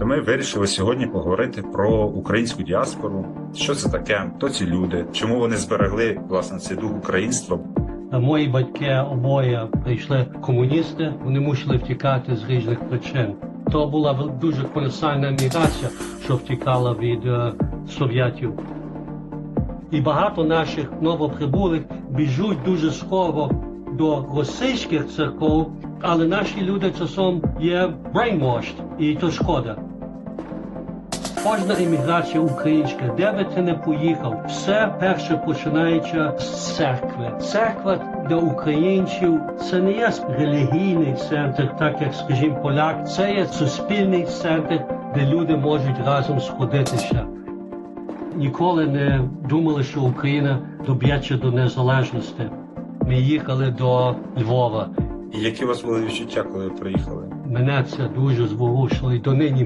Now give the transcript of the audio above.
То ми вирішили сьогодні поговорити про українську діаспору. Що це таке? Хто ці люди? Чому вони зберегли власне цей дух українства? Мої батьки обоє прийшли комуністи, вони мусили втікати з різних причин. То була дуже колосальна міграція, що втікала від е, совєтів. І багато наших новоприбулих біжуть дуже скоро до російських церков, але наші люди часом є brainwashed, і то шкода. Кожна імміграція українська, де би ти не поїхав, все перше починається з церкви. Церква для українців це не є релігійний центр, так як, скажімо, поляк, це є суспільний центр, де люди можуть разом сходитися. Ніколи не думали, що Україна доб'ється до незалежності. Ми їхали до Львова. І які у вас були відчуття, коли ви приїхали? Мене це дуже зворушило і донині